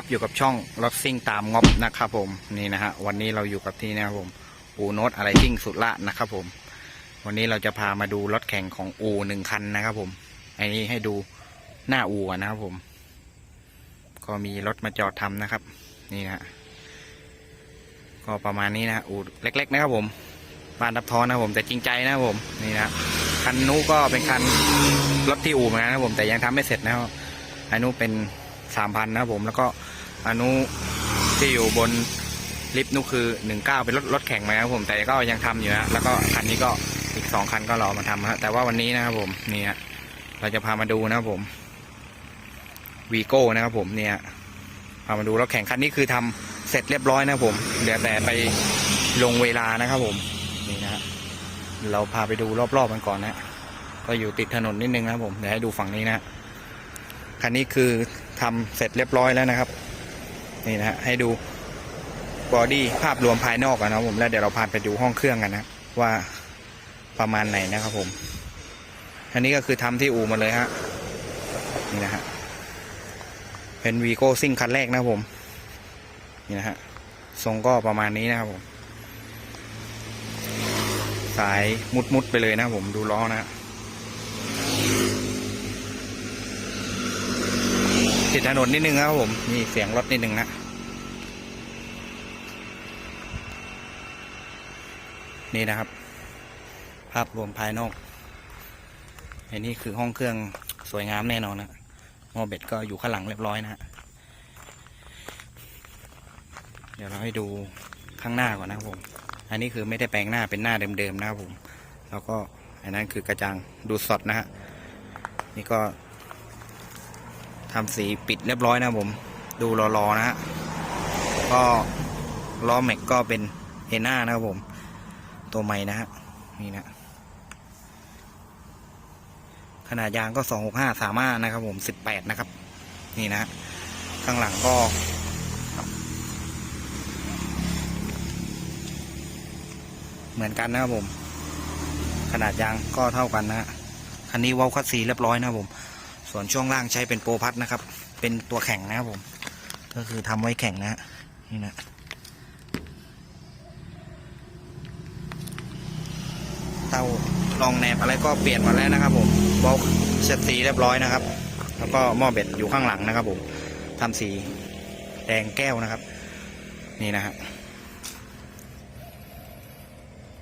ครับ อยู่กับช่องรถซิ่งตามงบนะครับผมนี่นะฮะวันนี้เราอยู่กับที่นะครับผมอูโนตอะไรซิ่งสุดละนะครับผม วันนี้เราจะพามาดูรถแข่งของอูหนึ่งคันนะครับผมอันนี้ให้ดูหน้าอูนะครับผม ก็มีรถมาจอดทำนะครับ นี่นะก็ประมาณนี้นะอูเล็ก ๆ นะครับผมบ้านรับท้อนะครับผมแต่จริงใจนะครับผมนี่นะคันนู้ก็เป็นคันรถที่อู่เหมือนกันนะครับผมแต่ยังทำไม่เสร็จนะครับอันนู้เป็นสามพันนะครับผมแล้วก็ อนุที่อยู่บนลิฟต์นู้คือหนึ่งเก้าเป็นรถรถแข่งมานะครับผม แต่ก็ยังทำอยู่นะแล้วก็คันนี้ก็อีกสองคันก็รอมาทำฮะแต่ว่าวันนี้นะครับผมนี่ฮะเราจะพามาดูนะครับผมวีโก้นะครับผมเนี่ยพามาดูรถแข่งคันนี้คือทำเสร็จเรียบร้อยนะครับผมเหลือแต่ไปลงเวลานะครับผมนี่นะเราพาไปดูรอบๆกันก่อนนะก็อยู่ติดถนนนิดนึงนะครับผมเดี๋ยวให้ดูฝั่งนี้นะฮะคันนี้คือทำเสร็จเรียบร้อยแล้วนะครับ นี่นะฮะให้ดูบอดี้ภาพรวมภายนอกนะครับผมแล้วเดี๋ยวเราพาไปดูห้องเครื่องกันนะว่าประมาณไหนนะครับผม อันนี้ก็คือทำที่อู่มาเลยฮะนี่นะฮะเป็นวีโก้ซิ่งคันแรกนะครับผม นี่นะฮะทรงก็ประมาณนี้นะครับผม สายมุดๆไปเลยนะครับผมดูล้อนะฮะ ดถนนนิดนึงครับผมมีเสียงรถนิดนึงนะนี่นะครับ ภาพรวมภายนอกอันนี้คือห้องเครื่องสวยงามแน่นอนนะมอเบ็ดก็อยู่ข้างหลังเรียบร้อยนะฮะเดี๋ยวเราให้ดูข้างหน้าก่อนนะครับผม อันนี้คือไม่ได้แปลงหน้าเป็นหน้าเดิมๆนะครับผม แล้วก็อันนั้นคือกระจังดูสดนะฮะ นี่ก็ ทำสีปิดเรียบร้อยนะผม ดูรอๆนะฮะก็ล้อแม็กก็เป็นเฮน่านะครับผม ตัวใหม่นะฮะนี่นะขนาดยางก็สองหกห้าสามารถนะครับผมสิบแปดนะครับ นี่นะข้างหลังก็เหมือนกันนะครับผม ขนาดยางก็เท่ากันนะฮะคันนี้ว้าคัดสีเรียบร้อยนะครับผม ส่วนช่วงล่างใช้เป็นโปรพัดนะครับ เป็นตัวแข็งนะครับผม ก็คือทำไว้แข็งนะฮะนี่นะเตารองแหนบอะไรก็เปลี่ยนมาแล้วนะครับผมเว้าเช็ดสีเรียบร้อยนะครับ แล้วก็หม้อเบ็ดอยู่ข้างหลังนะครับผมทำสีแดงแก้วนะครับ นี่นะฮะ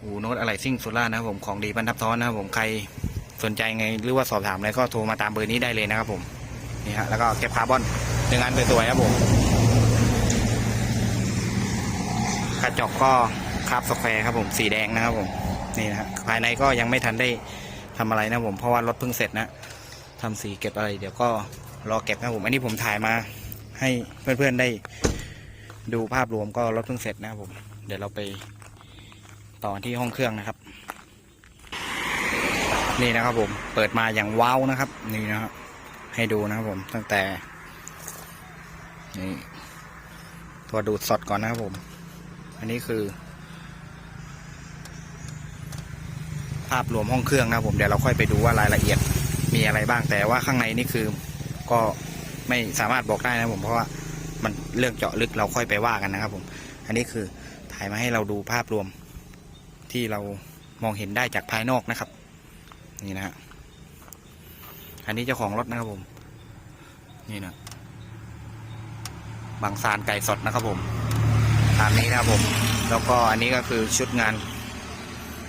อูโนตอะไรซิ่งสุรานะครับผมของดีบรรทับท้อนนะครับผมใคร สนใจไงหรือว่าสอบถามอะไรก็โทรมาตามเบอร์นี้ได้เลยนะครับผมนี่ฮะแล้วก็เก็บคาร์บอนหนึ่งอันสวยๆครับผมกระจกก็คาบสแควร์ครับผมสีแดงนะครับผมนี่นะฮะภายในก็ยังไม่ทันได้ทำอะไรนะผมเพราะว่ารถเพิ่งเสร็จนะทำสีเก็บอะไร เดี๋ยวก็รอเก็บนะผมอันนี้ผมถ่ายมาให้เพื่อนๆได้ดูภาพรวมก็รถเพิ่งเสร็จนะครับผม เดี๋ยวเราไปต่อที่ห้องเครื่องนะครับ นี่นะครับผมเปิดมาอย่างว้าวนะครับ นี่นะครับ ให้ดูนะครับผมตั้งแต่นี่ตัวดูดสดก่อนนะครับผม อันนี้คือ ภาพรวมห้องเครื่องนะครับผมเดี๋ยวเราค่อยไปดูว่ารายละเอียดมีอะไรบ้างแต่ว่าข้างในนี่คือก็ไม่สามารถบอกได้นะครับผมเพราะว่ามันเรื่องเจาะลึกเราค่อยไปว่ากันนะครับผม อันนี้คือถ่ายมาให้เราดูภาพรวมที่เรามองเห็นได้จากภายนอกนะครับ นี่นะฮะอันนี้เจ้าของรถนะครับผม นี่นะบางซานไก่สดนะครับผมตามนี้นะครับผม แล้วก็อันนี้ก็คือชุดงาน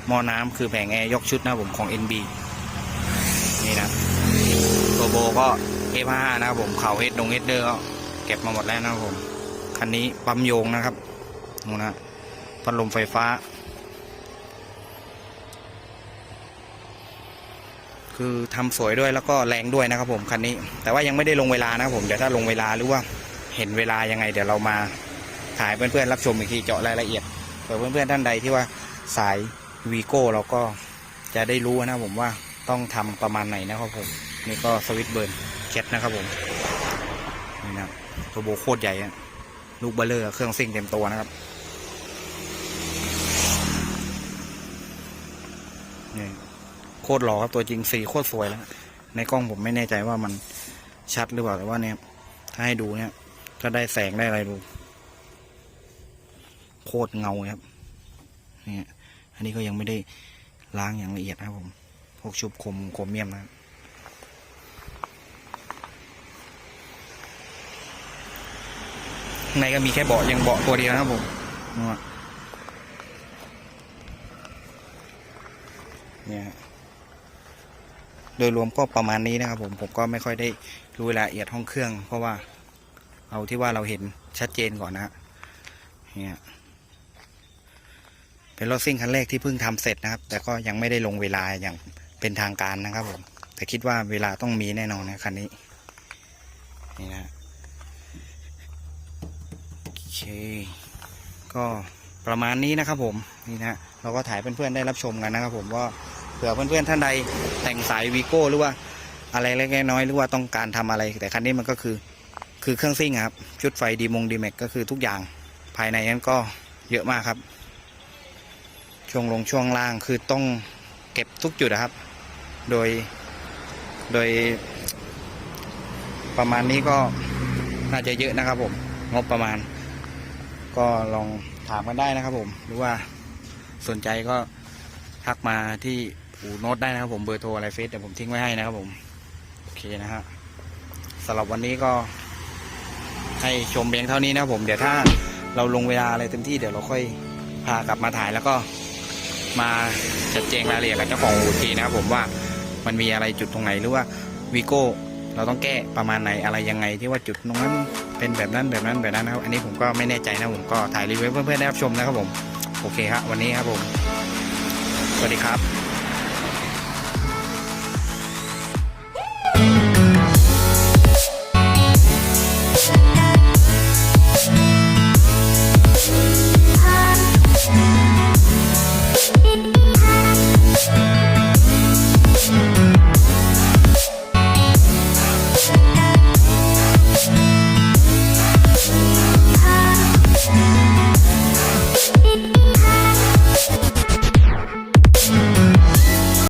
หม้อน้ำคือแผงแอร์ยกชุดนะครับผมของ NB นี่นะตัวโบก็ F5 นะครับผมเขาเฮดดงเฮดเดอร์ก็เก็บมาหมดแล้วนะครับผม คันนี้ปั๊มโยงนะครับนู่นนะพัดลมไฟฟ้า คือทำสวยด้วยแล้วก็แรงด้วยนะครับผมคันนี้ แต่ว่ายังไม่ได้ลงเวลานะครับผมเดี๋ยวถ้าลงเวลาหรือว่าเห็นเวลายังไง เดี๋ยวเรามาถ่ายเพื่อนๆรับชมอีกทีเจาะรายละเอียดเผื่อเพื่อนๆท่านใดที่ว่าสายวีโก้เราก็จะได้รู้นะผมว่าต้องทำประมาณไหนนะครับผมนี่ก็สวิตเบิร์นแคทนะครับผมนี่นะตัวโบโคตรใหญ่อะลูกเบลเลอร์เครื่องซิ่งเต็มตัวนะครับนี่ โคตรหล่อครับตัวจริงสีโคตรสวยแล้วในกล้องผมไม่แน่ใจว่ามันชัดหรือเปล่าแต่ว่าเนี่ย ถ้าให้ดูเนี่ยถ้าได้แสงได้อะไรดู โคตรเงาครับเนี่ยอันนี้ก็ยังไม่ได้ล้างอย่างละเอียดนะครับผม พวกชุบคมครเมียมนะครับข้างในก็มีแค่เบาะยังเบาะตัวเดียวนะครับผมนู่นอะเนี่ย โดยรวมก็ประมาณนี้นะครับผมผมก็ไม่ค่อยได้รู้รายละเอียดห้องเครื่อง เพราะว่าเอาที่ว่าเราเห็นชัดเจนก่อนนะฮะเนี่ยเป็นรถซิ่งคันแรกที่เพิ่งทำเสร็จนะครับ แต่ก็ยังไม่ได้ลงเวลาอย่างเป็นทางการนะครับผมแต่คิดว่าเวลาต้องมีแน่นอนนะคันนี้นี่นะโอเคก็ประมาณนี้นะครับผมนี่นะเราก็ถ่ายเพื่อนๆได้รับชมกันนะครับผมว่า เผื่อเพื่อนๆท่านใดแต่งสายวีโก้หรือว่าอะไรเล็กน้อยหรือว่าต้องการทำอะไร แต่คันนี้มันก็คือคือเครื่องซิ่งครับชุดไฟดีมงดีแม็กก็คือทุกอย่างภายในนั้นก็เยอะมากครับ ช่วงลงช่วงล่างคือต้องเก็บทุกจุดนะครับ โดยโดย ประมาณนี้ก็น่าจะเยอะนะครับผมงบประมาณ ก็ลองถามกันได้นะครับผม หรือว่าสนใจก็ทักมาที่ อูโน้ตได้นะครับผมเบอร์โทรอะไรเฟซเดี๋ยวผมทิ้งไว้ให้นะครับผม โอเคนะฮะสำหรับวันนี้ก็ให้ชมเพียงเท่านี้นะครับผมเดี๋ยวถ้าเราลงเวลาอะไรเต็มที่เดี๋ยวเราค่อยพากลับมาถ่ายแล้วก็มาจัดแจงรายละเอียดกับเจ้าของอูทีนะครับผมว่ามันมีอะไรจุดตรงไหนหรือว่าวีโก้เราต้องแก้ประมาณไหนอะไรยังไงที่ว่าจุดตรงนั้นเป็นแบบนั้นแบบนั้นแบบนั้นนะครับ อันนี้ผมก็ไม่แน่ใจนะผมก็ถ่ายรีวิวเพื่อนๆได้รับชมนะครับผม โอเคครับวันนี้ครับผม สวัสดีครับ